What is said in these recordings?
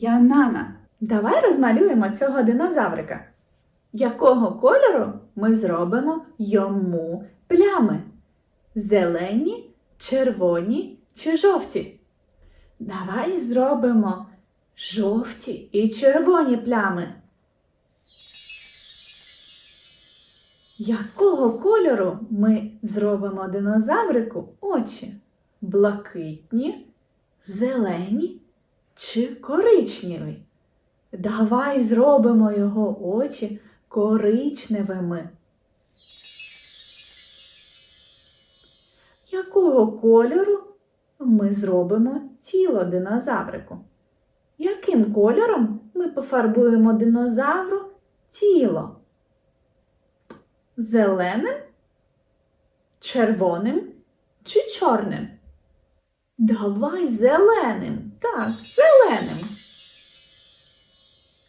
Я Нана. Давай розмалюємо цього динозаврика. Якого кольору ми зробимо йому плями? Зелені, червоні чи жовті? Давай зробимо жовті і червоні плями. Якого кольору ми зробимо динозаврику очі? Блакитні, зелені чи коричневі? Давай зробимо його очі коричневими. Якого кольору ми зробимо тіло динозаврику? Яким кольором ми пофарбуємо динозавру тіло? Зеленим, червоним чи чорним? Давай зеленим. Так, зеленим.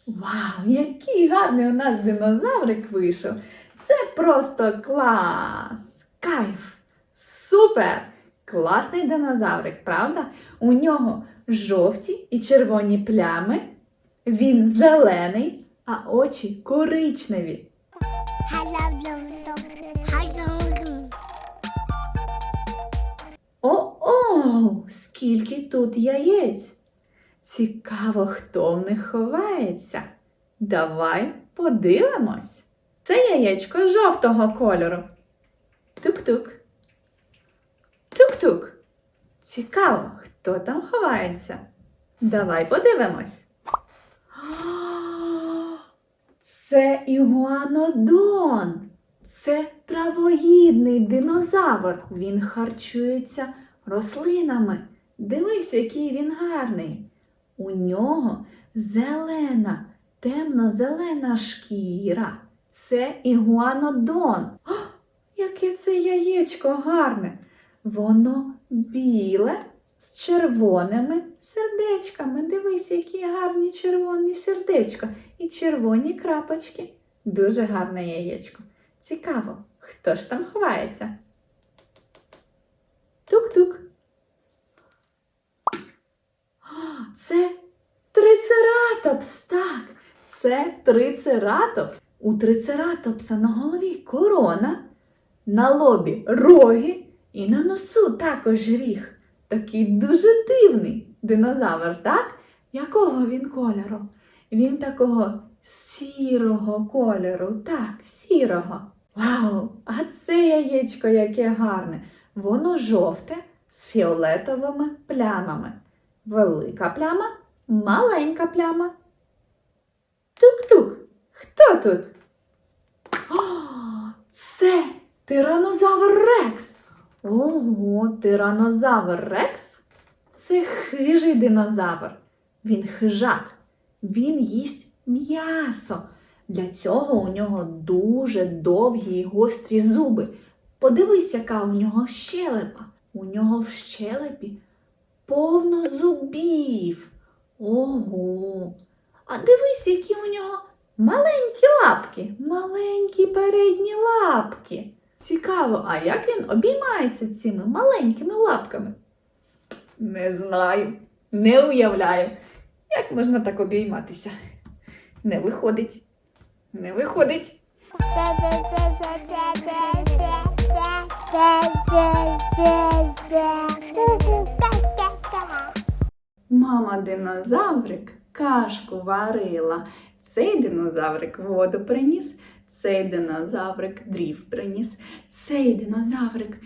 Вау, який гарний у нас динозаврик вийшов. Це просто клас! Кайф! Супер! Класний динозаврик, правда? У нього жовті і червоні плями. Він зелений, а очі коричневі. О-о! Скільки тут яєць! Цікаво, хто в них ховається. Давай подивимось. Це яєчко жовтого кольору. Тук-тук. Тук-тук. Цікаво, хто там ховається. Давай подивимось. Це ігуанодон. Це травоїдний динозавр. Він харчується рослинами. Дивись, який він гарний. У нього зелена, темно-зелена шкіра. Це ігуанодон. О, яке це яєчко гарне. Воно біле з червоними сердечками. Дивись, які гарні червоні сердечка і червоні крапочки. Дуже гарне яєчко. Цікаво, хто ж там ховається? Тук-тук. А, Це трицератопс, так, це трицератопс. У трицератопса на голові корона, на лобі роги і на носу також ріг. Такий дуже дивний динозавр, так? Якого він кольору? Він такого сірого кольору, так, сірого. Вау! А це яєчко яке гарне! Воно жовте з фіолетовими плямами. Велика пляма, маленька пляма. Тук-тук. Хто тут? О, це тиранозавр Рекс. Ого, тиранозавр Рекс? Це хижий динозавр. Він хижак. Він їсть м'ясо. Для цього у нього дуже довгі й гострі зуби. Подивись, яка у нього щелепа. У нього в щелепі повно зубів. Ого. А дивись, які у нього маленькі лапки, маленькі передні лапки. Цікаво, а як він обіймається цими маленькими лапками? Не знаю, не уявляю, як можна так обійматися. Не виходить. Не виходить. Мама динозаврик кашку варила. Цей динозаврик воду приніс, цей динозаврик дрів приніс, цей динозаврик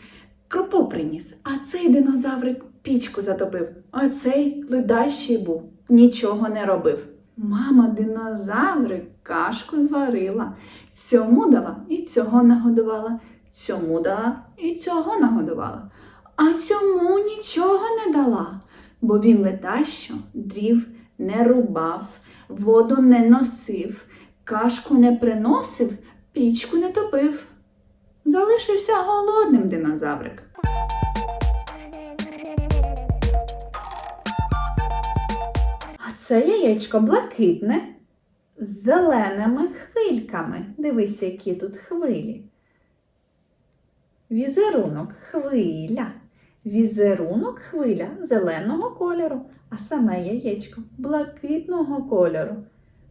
крупу приніс, а цей динозаврик пічку затопив, а цей ледащий був, нічого не робив. Мама динозаврик кашку зварила, цьому дала і цього нагодувала, цьому дала і цього нагодувала, а цьому нічого не дала бо він ледащо дрів не рубав, воду не носив, кашку не приносив, пічку не топив. Залишився голодним динозаврик. А це яєчко блакитне з зеленими хвильками. Дивись, які тут хвилі. Візерунок хвиля. Візерунок хвиля зеленого кольору, а саме яєчко блакитного кольору.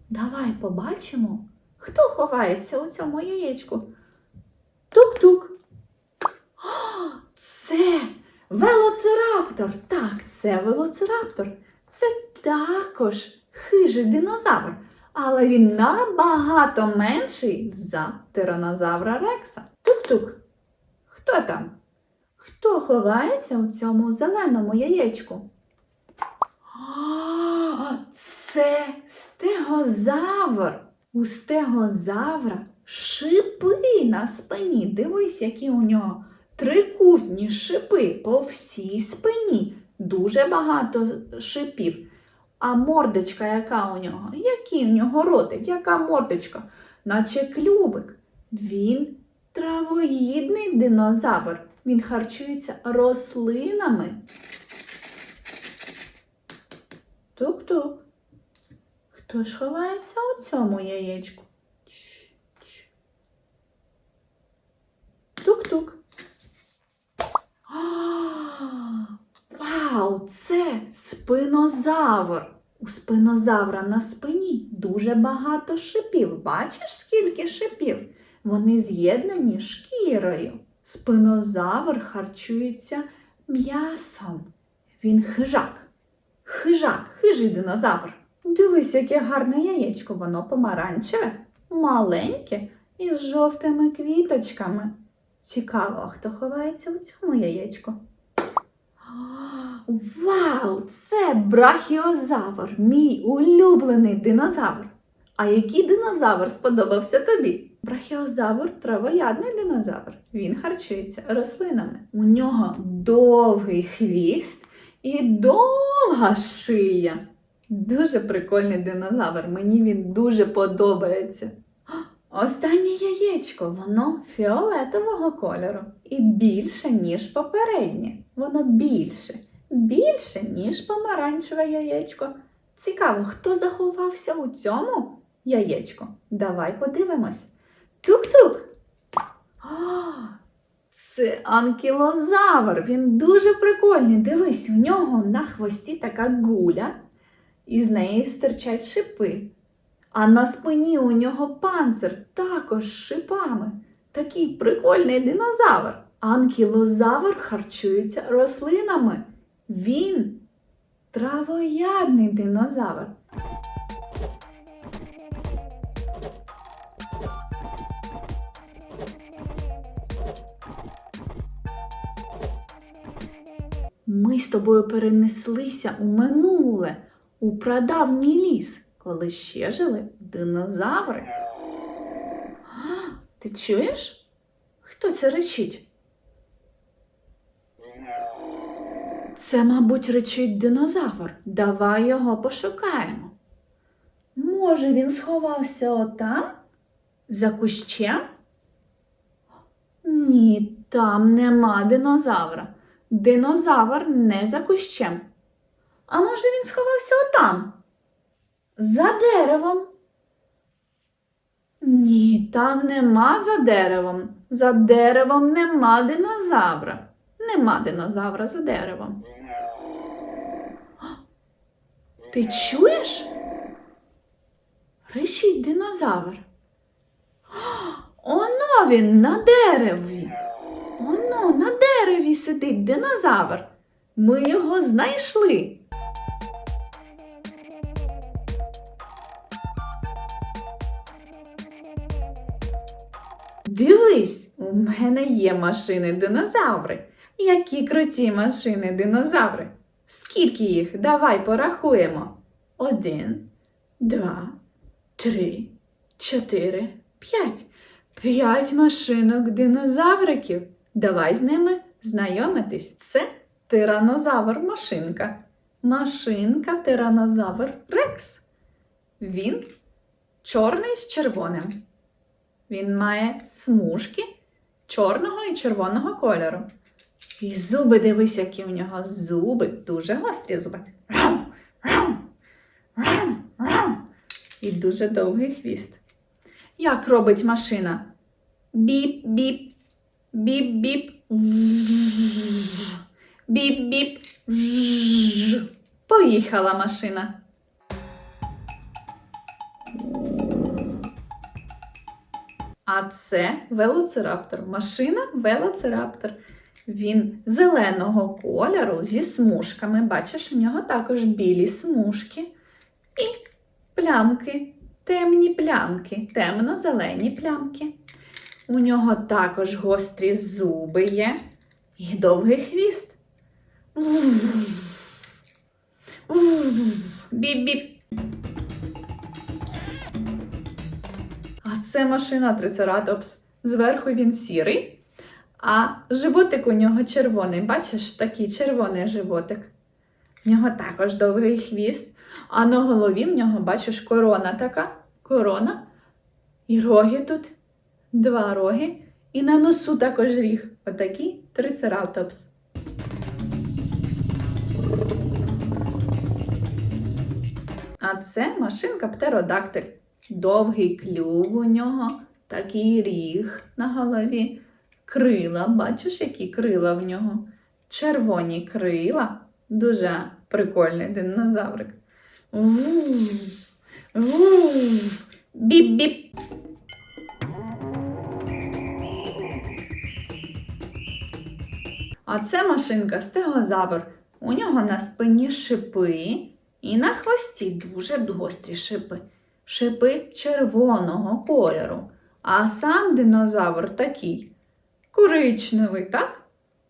Давай побачимо, хто ховається у цьому яєчку. Тук-тук. Це велоцираптор. Так, це велоцираптор. Це також хижий динозавр, але він набагато менший за тиранозавра Рекса. Тук-тук. Хто там? Хто ховається у цьому зеленому яєчку? А, Це стегозавр. У стегозавра шипи на спині. Дивись, які у нього трикутні шипи по всій спині. Дуже багато шипів. А мордочка, яка у нього? Який у нього ротик? Яка мордочка? Наче клювик. Він травоїдний динозавр. Він харчується рослинами. Тук-тук. Хто ж ховається у цьому яєчку? Тук-тук. Вау, це спинозавр. У спинозавра на спині дуже багато шипів. Бачиш, скільки шипів? Вони з'єднані шкірою. Спинозавр харчується м'ясом. Він хижак. Хижак, хижий динозавр. Дивись, яке гарне яєчко, воно помаранчеве, маленьке і з жовтими квіточками. Цікаво, а хто ховається у цьому яєчку? Вау! Це брахіозавр, мій улюблений динозавр. А який динозавр сподобався тобі? Брахіозавр травоядний динозавр. Він харчується рослинами. У нього довгий хвіст і довга шия. Дуже прикольний динозавр. Мені він дуже подобається. Останнє яєчко, воно фіолетового кольору і більше, ніж попереднє. Воно більше, більше, ніж помаранчеве яєчко. Цікаво, хто заховався у цьому яєчку? Давай подивимось. Тук-тук. Це анкілозавр. Він дуже прикольний. Дивись, у нього на хвості така гуля, і з неї стирчать шипи. А на спині у нього панцир також з шипами. Такий прикольний динозавр. Анкілозавр харчується рослинами. Він травоядний динозавр. Тобою перенеслися у минуле, у прадавній ліс, коли ще жили динозаври. А, Ти чуєш? Хто це речить? Це, мабуть, речить динозавр. Давай його пошукаємо. Може, він сховався отам? За кущем? Ні, там нема динозавра. Динозавр не за кущем. А може він сховався отам? За деревом. Ні, там нема за деревом. За деревом нема динозавра. Нема динозавра за деревом. Ти чуєш? Речить динозавр. Оно він на дереві. Оно на дереві сидить динозавр. Ми його знайшли. Дивись, у мене є машини динозаври. Які круті машини динозаври. Скільки їх? Давай порахуємо. Один, два, три, чотири, п'ять. П'ять машинок динозавриків. Давай з ними знайомитись. Це тиранозавр машинка. Машинка тиранозавр Рекс. Він чорний з червоним. Він має смужки чорного і червоного кольору. І зуби дивись, які у нього зуби, дуже гострі зуби. Рам, рам, рам, рам. І дуже довгий хвіст. Як робить машина? Біп-біп, біп-біп. біп-біп. Поїхала машина. А це велоцираптор. Машина велоцираптор. Він зеленого кольору зі смужками. Бачиш, у нього також білі смужки і плямки, темні плямки, темно-зелені плямки. У нього також гострі зуби є і довгий хвіст. Біп-біп. А це машина трицератопс. Зверху він сірий, а животик у нього червоний. Бачиш, такий червоний животик. В нього також довгий хвіст, а на голові в нього, бачиш, корона така. Корона. І роги тут. Два роги. І на носу також ріг. Отакий трицератопс. А це машинка птеродактиль. Довгий клюв у нього, такий ріг на голові, крила. Бачиш, які крила в нього? Червоні крила. Дуже прикольний динозаврик. Біп-біп. А це машинка стегозавр. У нього на спині шипи і на хвості дуже гострі шипи. Шипи червоного кольору. А сам динозавр такий коричневий, так?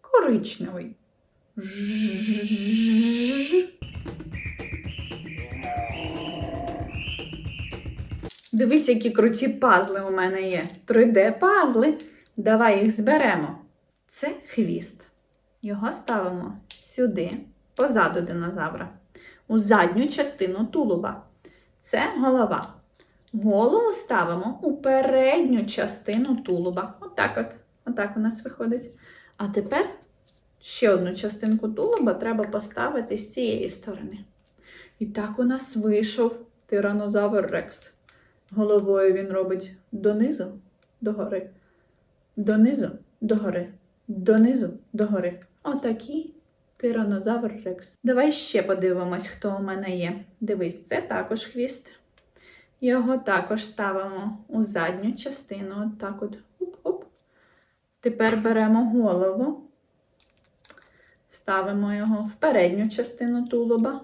Коричневий. Дивись, які круті пазли у мене є. 3D-пазли. Давай їх зберемо. Це хвіст. Його ставимо сюди, позаду динозавра, у задню частину тулуба. Це голова. Голову ставимо у передню частину тулуба. Отак от. Отак у нас виходить. А тепер ще одну частинку тулуба треба поставити з цієї сторони. І так у нас вийшов тиранозавр Рекс. Головою він робить донизу, догори, донизу, догори, донизу, догори. Отакий тиранозавр Рекс. Давай ще подивимось, хто у мене є. Дивись, це також хвіст. Його також ставимо у задню частину. От так от. Оп-оп. Тепер беремо голову, ставимо його в передню частину тулуба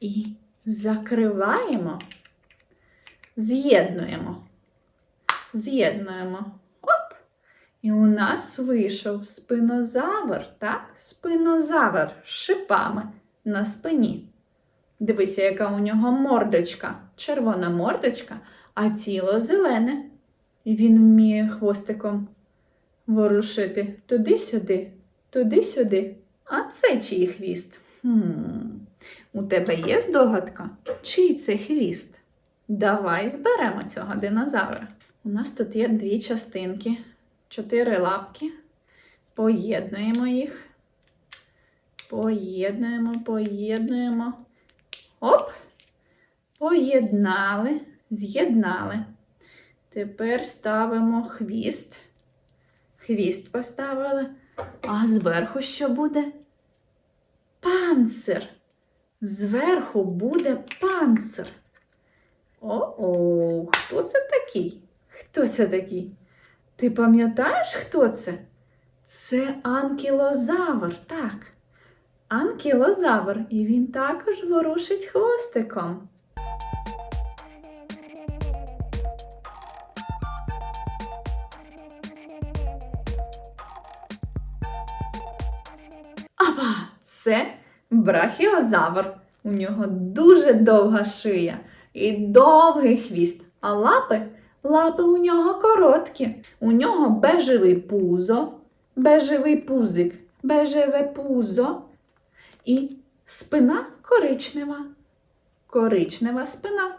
і закриваємо, з'єднуємо. З'єднуємо. І у нас вийшов спинозавр, так? Спинозавр з шипами на спині. Дивися, яка у нього мордочка, червона мордочка, а тіло зелене. І він вміє хвостиком ворушити туди-сюди, туди-сюди. А це чий хвіст? Хм. У тебе є здогадка? Чий це хвіст? Давай зберемо цього динозавра. У нас тут є дві частинки, чотири лапки. Поєднуємо їх. Поєднуємо, поєднуємо. Оп! Поєднали, з'єднали. Тепер ставимо хвіст. Хвіст поставили. А зверху що буде? Панцир. Зверху буде панцир. О-о, хто це такий? Хто це такий? Ти пам'ятаєш, хто це? Це анкілозавр, так. Анкілозавр, і він також ворушить хвостиком. Ава, це брахіозавр. У нього дуже довга шия і довгий хвіст, а лапи лапи у нього короткі. У нього бежевий пузо, бежевий пузик, бежеве пузо і спина коричнева. Коричнева спина.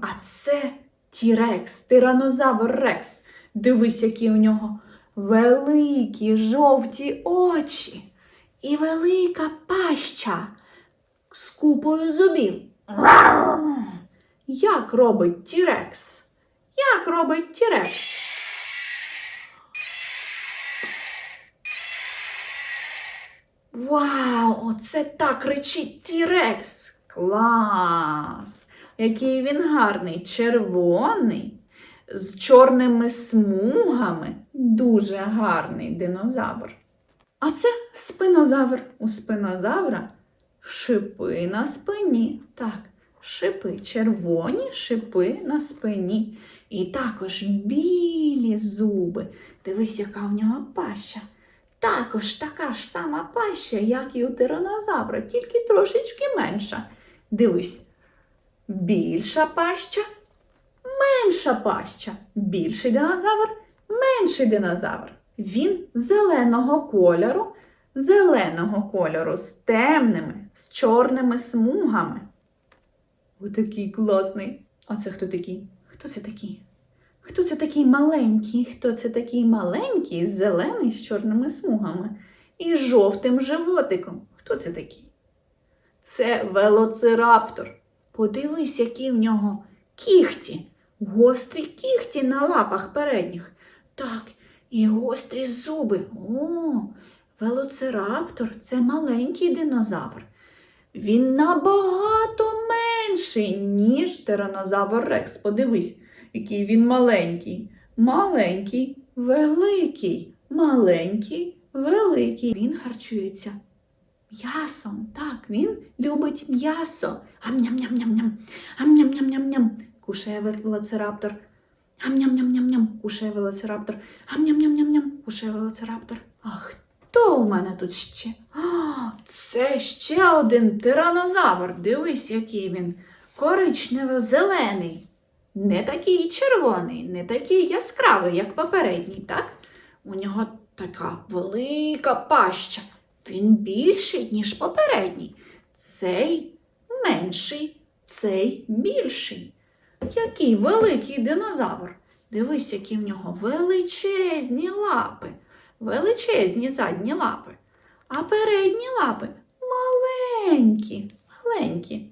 А це Тірекс, тиранозавр Рекс. Дивись, які у нього великі жовті очі і велика паща з купою зубів. Як робить Тірекс? Як робить Тірекс? Вау, оце так кричить Тірекс. Клас! Який він гарний, червоний, з чорними смугами. Дуже гарний динозавр. А це спинозавр. У спинозавра шипи на спині. Так, шипи, червоні шипи на спині. І також білі зуби. Дивись, яка в нього паща. Також така ж сама паща, як і у тиранозавра, тільки трошечки менша. Дивись, більша паща, менша паща. Більший динозавр, менший динозавр. Він зеленого кольору, зеленого кольору з темними, з чорними смугами. Отакий класний. А це хто такий? Хто це такий? Хто це такий маленький? Хто це такий маленький, зелений з чорними смугами і жовтим животиком? Хто це такий? Це велоцираптор. Подивись, які в нього кіхті, гострі кіхті на лапах передніх. Так, і гострі зуби. О, велоцираптор це маленький динозавр. Він набагато менший, ніж тиранозавр Рекс. Подивись, який він маленький. Маленький, великий, маленький, великий. Він харчується м'ясом. Так, він любить м'ясо. Ам-ням-ням-ням-ням. Ам-ням-ням-ням-ням. Кушає велоцираптор. Ам-ням-ням-ням-ням. Кушає велоцираптор. Ам-ням-ням-ням-ням. Кушає велоцираптор. А хто у мене тут ще? А, це ще один тиранозавр. Дивись, який він. Коричнево-зелений. Не такий червоний, не такий яскравий, як попередній, так? У нього така велика паща. Він більший, ніж попередній. Цей менший, цей більший. Який великий динозавр. Дивись, які в нього величезні лапи, величезні задні лапи, а передні лапи маленькі, маленькі.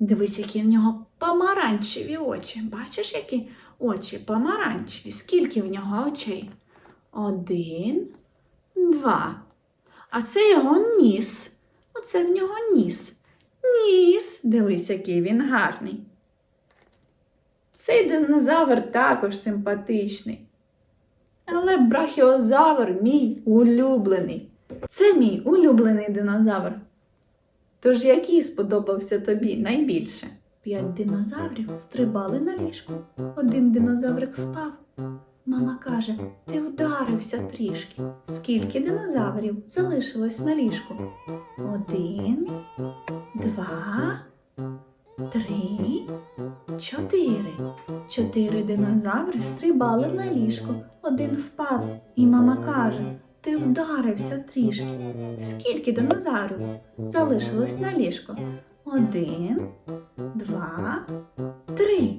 Дивись, які в нього помаранчеві очі. Бачиш, які очі помаранчеві? Скільки в нього очей? Один, два. А це його ніс. Оце в нього ніс. Ніс. Дивись, який він гарний. Цей динозавр також симпатичний. Але брахіозавр мій улюблений. Це мій улюблений динозавр. Тож який сподобався тобі найбільше? П'ять динозаврів стрибали на ліжку. Один динозаврик впав. Мама каже, ти вдарився трішки. Скільки динозаврів залишилось на ліжку? Один, два, три, чотири. Чотири динозаври стрибали на ліжко. Один впав, і мама каже, ти вдарився трішки. Скільки динозаврів залишилось на ліжко? Один, два, три.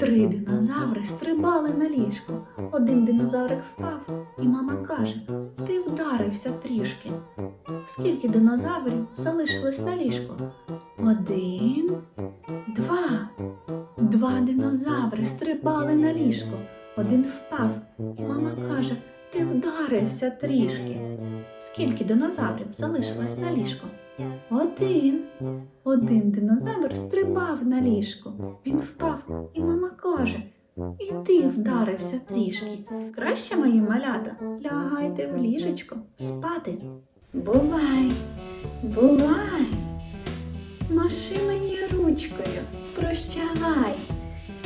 Три динозаври стрибали на ліжко. Один динозаврик впав, і мама каже: Ти вдарився трішки. Скільки динозаврів залишилось на ліжко? Один, два. Два динозаври стрибали на ліжко. Один впав, і мама каже: Ти вдарився трішки. Скільки динозаврів залишилось на ліжко? Один. Один динозавр стрибав на ліжко. Він впав, і мама каже: І ти вдарився трішки. Краще, мої малята, лягайте в ліжечко спати. Бувай, бувай. Маши мені ручкою, прощавай.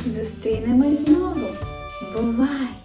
Зустрінемось знову. Бувай.